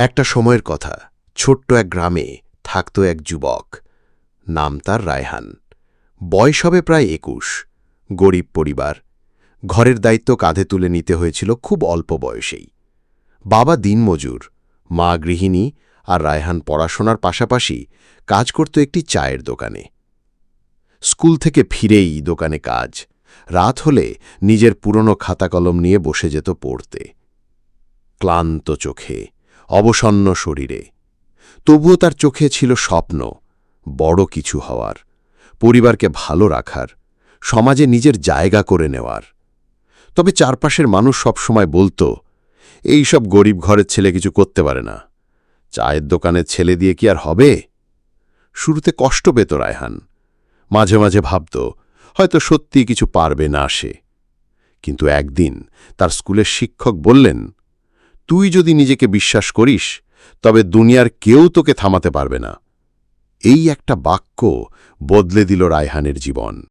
একটা সময়ের কথা, ছোট্ট এক গ্রামে থাকত এক যুবক, নাম তার রায়হান। বয়স হবে প্রায় একুশ, গরিব পরিবার। ঘরের দায়িত্ব কাঁধে তুলে নিতে হয়েছিল খুব অল্প বয়সেই। বাবা দিনমজুর, মা গৃহিণী আর রায়হান পড়াশোনার পাশাপাশি কাজ করত একটি চায়ের দোকানে। স্কুল থেকে ফিরেই দোকানে কাজ, রাত হলে নিজের পুরনো খাতা কলম নিয়ে বসে যেত পড়তে। ক্লান্ত চোখে অবসন্ন শরীরে। তবুও তার চোখে ছিল স্বপ্ন, বড় কিছু হওয়ার, পরিবারকে ভালো রাখার, সমাজে নিজের জায়গা করে নেওয়ার। তবে চারপাশের মানুষ সবসময় বলতো, এই সব গরিব ঘরের ছেলে কিছু করতে পারে না। চায়ের দোকানের ছেলে দিয়ে কি আর হবে? শুরুতে কষ্ট পেত রায়হান। মাঝে মাঝে ভাবত, হয়তো সত্যি কিছু পারবে না সে। কিন্তু একদিন তার স্কুলের শিক্ষক বললেন তুই যদি নিজেকে বিশ্বাস করিস, তবে দুনিয়ার কেউ তোকে থামাতে পারবে না। এই একটা বাক্য বদলে দিল রায়হানের জীবন।